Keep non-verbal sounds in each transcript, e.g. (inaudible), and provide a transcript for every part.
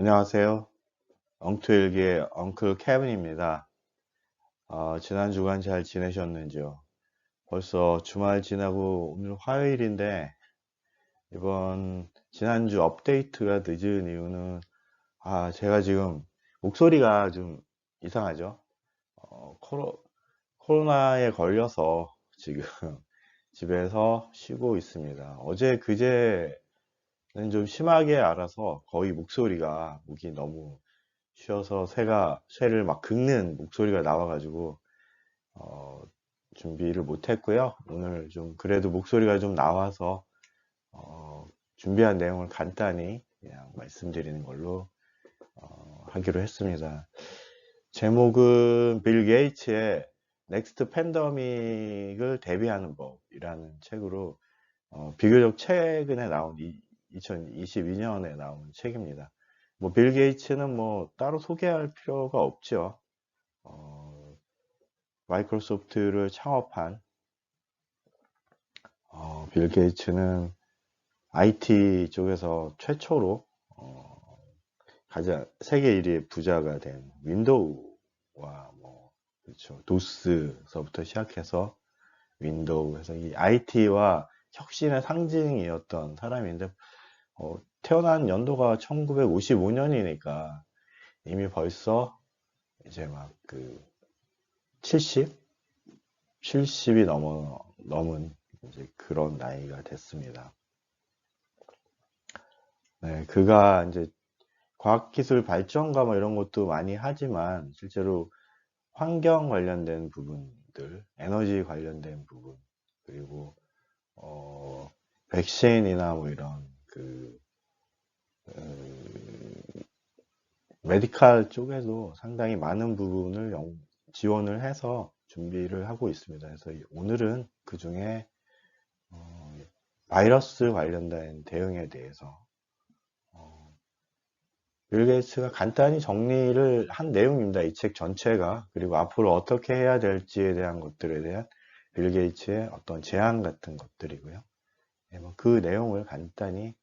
안녕하세요. 엉투일기의 엉클 케빈입니다. 어, 지난 주간 잘 지내셨는지요? 벌써 주말 지나고 오늘 화요일인데 이번 지난주 업데이트가 늦은 이유는 아 제가 지금 목소리가 좀 이상하죠? 어, 코로, 코로나에 걸려서 지금 (laughs) 집에서 쉬고 있습니다. 어제 그제는 좀 심하게 알아서 거의 목소리가 목이 너무 쉬어서 새가 쇠를 막 긁는 목소리가 나와가지고 어, 준비를 못했고요. 오늘 좀 그래도 목소리가 좀 나와서 어, 준비한 내용을 간단히 그냥 말씀드리는 걸로 어, 하기로 했습니다. 제목은 빌 게이츠의 넥스트 팬더믹을 대비하는 법이라는 책으로 어, 비교적 최근에 나온 이, 2022년에 나온 책입니다. 뭐 빌 게이츠는 뭐 따로 소개할 필요가 없죠. 어, 마이크로소프트를 창업한 어, 빌 게이츠는 IT 쪽에서 최초로 어, 가장 세계 1위 부자가 된 윈도우와 뭐 그렇죠 도스서부터 시작해서 윈도우에서 이 IT와 혁신의 상징이었던 사람인데 어, 태어난 연도가 1955년이니까 이미 벌써 이제 막 그 70? 70이 넘어, 넘은 이제 그런 나이가 됐습니다. 네, 그가 이제 과학기술 발전과 뭐 이런 것도 많이 하지만 실제로 환경 관련된 부분들, 에너지 관련된 부분, 그리고 어, 백신이나 뭐 이런 그 음, 메디칼 쪽에도 상당히 많은 부분을 영- 지원을 해서 준비를 하고 있습니다. 그래서 오늘은 그 중에 어, 바이러스 관련된 대응에 대해서 어, 빌 게이츠가 간단히 정리를 한 내용입니다. 이 책 전체가 그리고 앞으로 어떻게 해야 될지에 대한 것들에 대한 빌 게이츠의 어떤 제안 같은 것들이고요. 네, 뭐그 내용을 간단히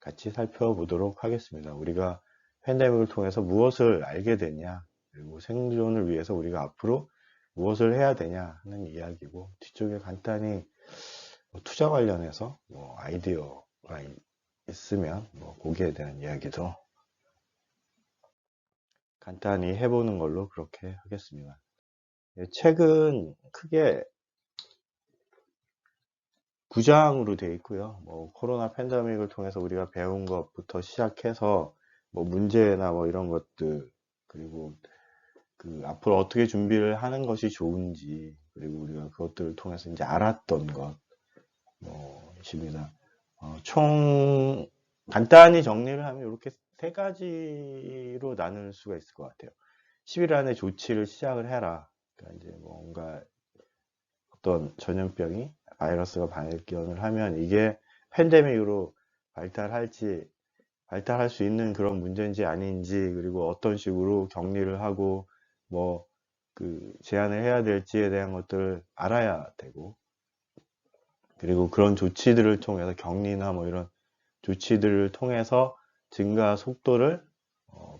같이 살펴보도록 하겠습니다. 우리가 팬데믹을 통해서 무엇을 알게 됐냐, 그리고 생존을 위해서 우리가 앞으로 무엇을 해야 되냐 하는 이야기고, 뒤쪽에 간단히 뭐 투자 관련해서 뭐 아이디어가 있으면 뭐 거기에 대한 이야기도 간단히 해보는 걸로 그렇게 하겠습니다. 예, 책은 크게 구장으로 되어 있고요. 뭐 코로나 팬데믹을 통해서 우리가 배운 것부터 시작해서 뭐 문제나 뭐 이런 것들 그리고 그 앞으로 어떻게 준비를 하는 것이 좋은지 그리고 우리가 그것들을 통해서 이제 알았던 것 뭐 입니다. 어, 총 간단히 정리를 하면 이렇게 세 가지로 나눌 수가 있을 것 같아요. 10일 안에 조치를 시작을 해라. 그러니까 이제 뭔가 어떤 전염병이 바이러스가 발견을 하면 이게 팬데믹으로 발달할지 발달할 수 있는 그런 문제인지 아닌지 그리고 어떤 식으로 격리를 하고 뭐 그 제한을 해야 될지에 대한 것들을 알아야 되고 그리고 그런 조치들을 통해서 격리나 뭐 이런 조치들을 통해서 증가 속도를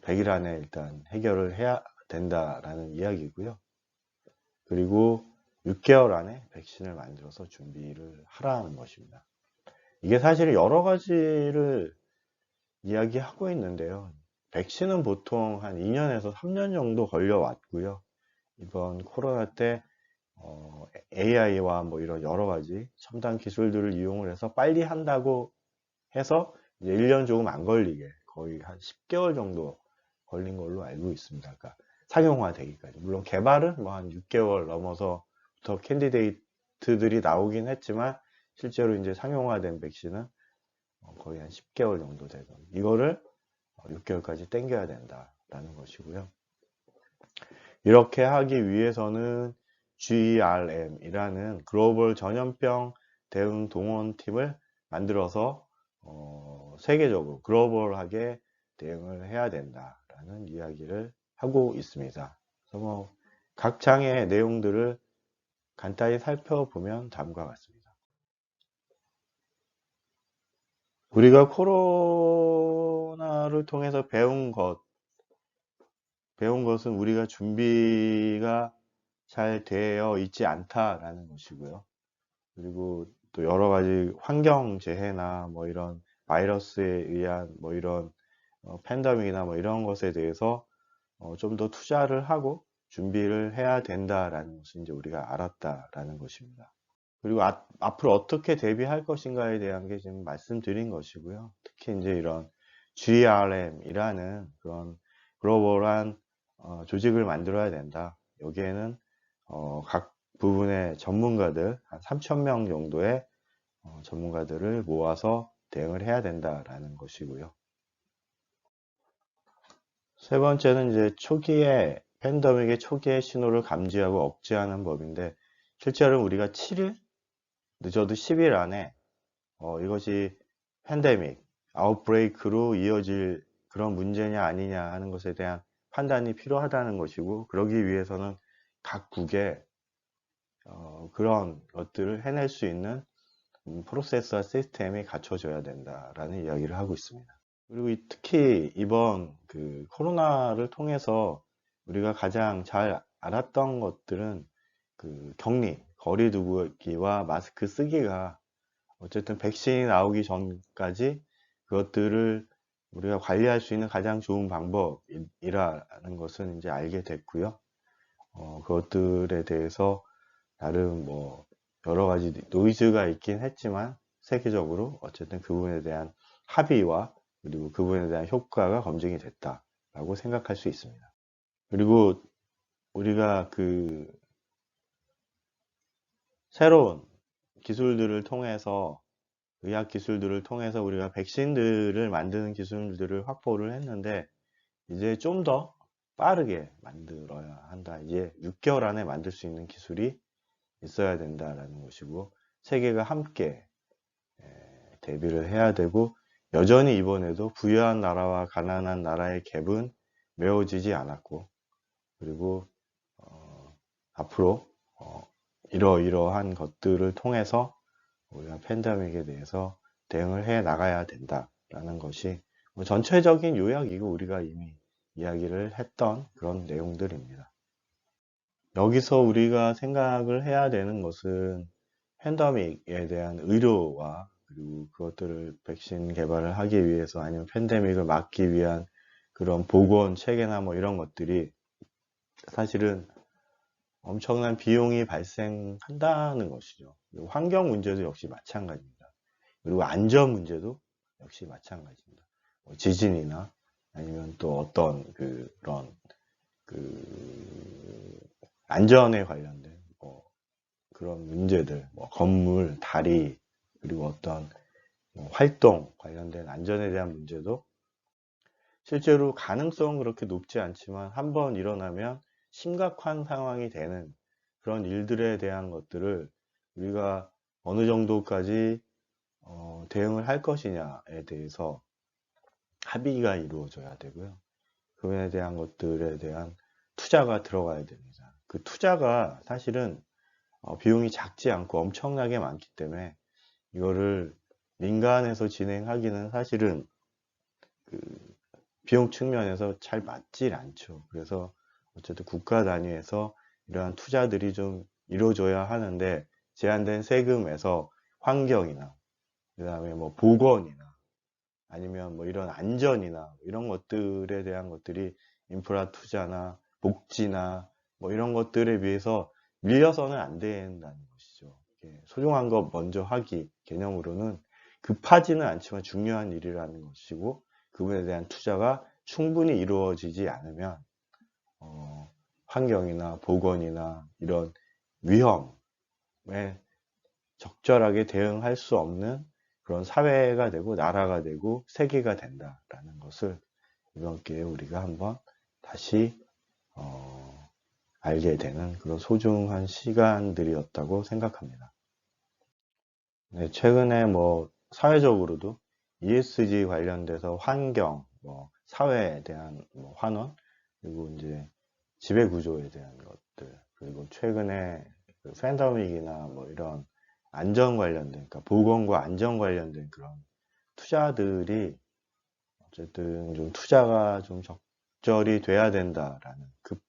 100일 안에 일단 해결을 해야 된다라는 이야기고요. 그리고 6개월 안에 백신을 만들어서 준비를 하라는 것입니다. 이게 사실 여러 가지를 이야기하고 있는데요. 백신은 보통 한 2년에서 3년 정도 걸려왔고요. 이번 코로나 때 어, AI와 뭐 이런 여러 가지 첨단 기술들을 이용을 해서 빨리 한다고 해서 이제 1년 조금 안 걸리게 거의 한 10개월 정도 걸린 걸로 알고 있습니다. 그러니까 상용화 되기까지. 물론 개발은 뭐 한 6개월 넘어서 더 캔디데이트들이 나오긴 했지만 실제로 이제 상용화된 백신은 어, 거의 한 10개월 정도 되고 이거를 6개월까지 땡겨야 된다라는 것이고요. 이렇게 하기 위해서는 GRM이라는 글로벌 전염병 대응 동원팀을 만들어서 어, 세계적으로 글로벌하게 대응을 해야 된다라는 이야기를 하고 있습니다. 그래서 뭐각 장의 내용들을 간단히 살펴보면 다음과 같습니다. 우리가 코로나를 통해서 배운 것, 배운 것은 우리가 준비가 잘 되어 있지 않다라는 것이고요. 그리고 또 여러 가지 환경 재해나 뭐 이런 바이러스에 의한 뭐 이런 어, 팬데믹이나 뭐 이런 것에 대해서 어, 좀더 투자를 하고 준비를 해야 된다라는 것을 이제 우리가 알았다라는 것입니다. 그리고 아- 앞으로 어떻게 대비할 것인가에 대한 게 지금 말씀드린 것이고요. 특히 이제 이런 GRM이라는 그런 글로벌한 어, 조직을 만들어야 된다. 여기에는 어, 각 부분의 전문가들 한 3,000명 정도의 어, 전문가들을 모아서 대응을 해야 된다라는 것이고요. 세 번째는 이제 초기에 팬데믹의 초기의 신호를 감지하고 억제하는 법인데 실제로 우리가 7일 늦어도 10일 안에 어, 이것이 팬데믹 아웃브레이크로 이어질 그런 문제냐 아니냐 하는 것에 대한 판단이 필요하다는 것이고 그러기 위해서는 각국에 어, 그런 것들을 해낼 수 있는 음, 프로세스와 시스템이 갖춰져야 된다라는 이야기를 하고 있습니다. 그리고 이- 특히 이번 그 코로나를 통해서 우리가 가장 잘 알았던 것들은 그 격리, 거리 두기와 마스크 쓰기가 어쨌든 백신이 나오기 전까지 그것들을 우리가 관리할 수 있는 가장 좋은 방법이라는 것은 이제 알게 됐고요. 어, 그것들에 대해서 나름 뭐 여러 가지 노이즈가 있긴 했지만 세계적으로 어쨌든 그 부분에 대한 합의와 그리고 그 부분에 대한 효과가 검증이 됐다라고 생각할 수 있습니다. 그리고 우리가 그 새로운 기술들을 통해서 의학 기술들을 통해서 우리가 백신들을 만드는 기술들을 확보를 했는데 이제 좀 더 빠르게 만들어야 한다. 이제 6개월 안에 만들 수 있는 기술이 있어야 된다라는 것이고 세계가 함께 에, 대비를 해야 되고 여전히 이번에도 부유한 나라와 가난한 나라의 갭은 메워지지 않았고 그리고 어, 앞으로 어, 이러이러한 것들을 통해서 우리가 팬데믹에 대해서 대응을 해 나가야 된다라는 것이 뭐 전체적인 요약이고 우리가 이미 이야기를 했던 그런 내용들입니다. 여기서 우리가 생각을 해야 되는 것은 팬데믹에 대한 의료와 그리고 그것들을 백신 개발을 하기 위해서 아니면 팬데믹을 막기 위한 그런 보건 체계나 뭐 이런 것들이 사실은 엄청난 비용이 발생한다는 것이죠. 환경 문제도 역시 마찬가지입니다. 그리고 안전 문제도 역시 마찬가지입니다. 뭐 지진이나 아니면 또 어떤 그런 그 안전에 관련된 뭐 그런 문제들, 뭐 건물, 다리 그리고 어떤 뭐 활동 관련된 안전에 대한 문제도 실제로 가능성은 그렇게 높지 않지만 한번 일어나면 심각한 상황이 되는 그런 일들에 대한 것들을 우리가 어느 정도까지 어, 대응을 할 것이냐에 대해서 합의가 이루어져야 되고요. 그에 대한 것들에 대한 투자가 들어가야 됩니다. 그 투자가 사실은 어, 비용이 작지 않고 엄청나게 많기 때문에 이거를 민간에서 진행하기는 사실은 그 비용 측면에서 잘 맞질 않죠. 그래서 어쨌든 국가 단위에서 이러한 투자들이 좀 이루어져야 하는데 제한된 세금에서 환경이나 그다음에 뭐 보건이나 아니면 뭐 이런 안전이나 이런 것들에 대한 것들이 인프라 투자나 복지나 뭐 이런 것들에 비해서 밀려서는 안 된다는 것이죠. 소중한 것 먼저 하기 개념으로는 급하지는 않지만 중요한 일이라는 것이고 그분에 대한 투자가 충분히 이루어지지 않으면 어, 환경이나 보건이나 이런 위험에 적절하게 대응할 수 없는 그런 사회가 되고 나라가 되고 세계가 된다라는 것을 이번 기회에 우리가 한번 다시 어, 알게 되는 그런 소중한 시간들이었다고 생각합니다. 네, 최근에 뭐 사회적으로도 ESG 관련돼서 환경, 뭐 사회에 대한 뭐 환원, 그리고 이제 지배 구조에 대한 것들, 그리고 최근에 그 팬데믹이나 뭐 이런 안전 관련된, 그러니까 보건과 안전 관련된 그런 투자들이 어쨌든 좀 투자가 좀 적절히 돼야 된다라는 급,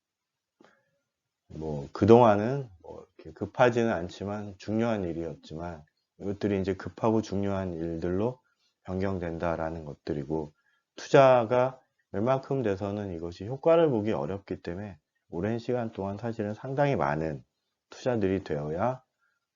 뭐, 그동안은 뭐 이렇게 급하지는 않지만 중요한 일이었지만 이것들이 이제 급하고 중요한 일들로 변경된다라는 것들이고 투자가 웬만큼 돼서는 이것이 효과를 보기 어렵기 때문에 오랜 시간 동안 사실은 상당히 많은 투자들이 되어야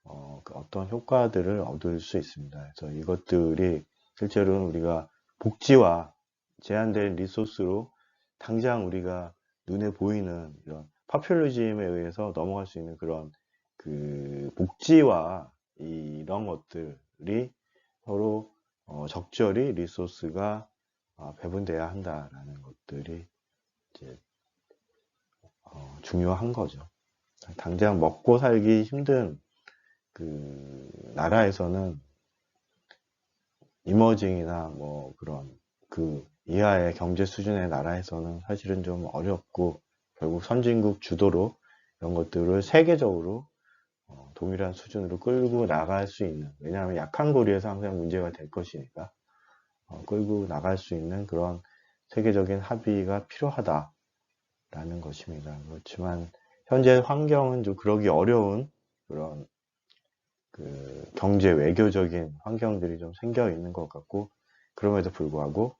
어, 그 어떤 효과들을 얻을 수 있습니다. 그래서 이것들이 실제로는 우리가 복지와 제한된 리소스로 당장 우리가 눈에 보이는 이런 파퓰리즘에 의해서 넘어갈 수 있는 그런 그 복지와 이런 것들이 서로 어, 적절히 리소스가 어, 배분돼야 한다라는 것들이 이제 어, 중요한 거죠. 당장 먹고 살기 힘든 그 나라에서는 이머징이나 뭐 그런 그 이하의 경제 수준의 나라에서는 사실은 좀 어렵고 결국 선진국 주도로 이런 것들을 세계적으로 어, 동일한 수준으로 끌고 나갈 수 있는 왜냐하면 약한 고리에서 항상 문제가 될 것이니까 어, 끌고 나갈 수 있는 그런 세계적인 합의가 필요하다라는 것입니다. 그렇지만 현재 환경은 좀 그러기 어려운 그런 그 경제 외교적인 환경들이 좀 생겨 있는 것 같고 그럼에도 불구하고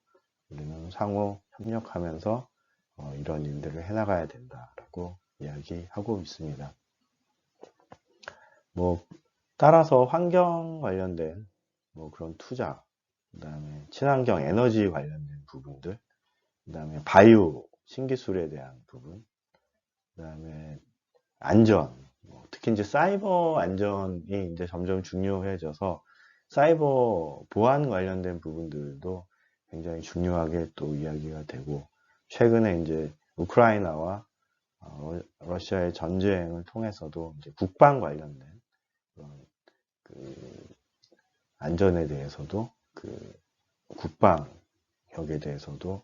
우리는 상호 협력하면서 어, 이런 일들을 해나가야 된다라고 이야기하고 있습니다. 뭐 따라서 환경 관련된 뭐 그런 투자, 그 다음에 친환경 에너지 관련된 부분들, 그 다음에 바이오 신기술에 대한 부분, 그 다음에 안전, 뭐 특히 이제 사이버 안전이 이제 점점 중요해져서 사이버 보안 관련된 부분들도 굉장히 중요하게 또 이야기가 되고 최근에 이제 우크라이나와 어, 러시아의 전쟁을 통해서도 국방 관련된 그 안전에 대해서도 그 국방력에 대해서도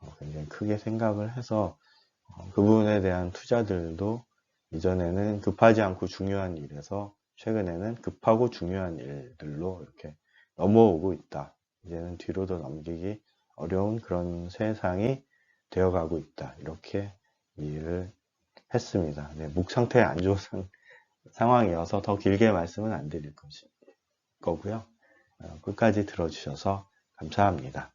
어, 굉장히 크게 생각을 해서 어, 그 부분에 대한 투자들도 이전에는 급하지 않고 중요한 일에서 최근에는 급하고 중요한 일들로 이렇게 넘어오고 있다. 이제는 뒤로도 넘기기 어려운 그런 세상이 되어가고 있다. 이렇게 이해를 했습니다. 네, 목 상태 안 좋은 상, (laughs) 상황이어서 더 길게 말씀은 안 드릴 것이, 거고요. 어, 끝까지 들어주셔서 감사합니다.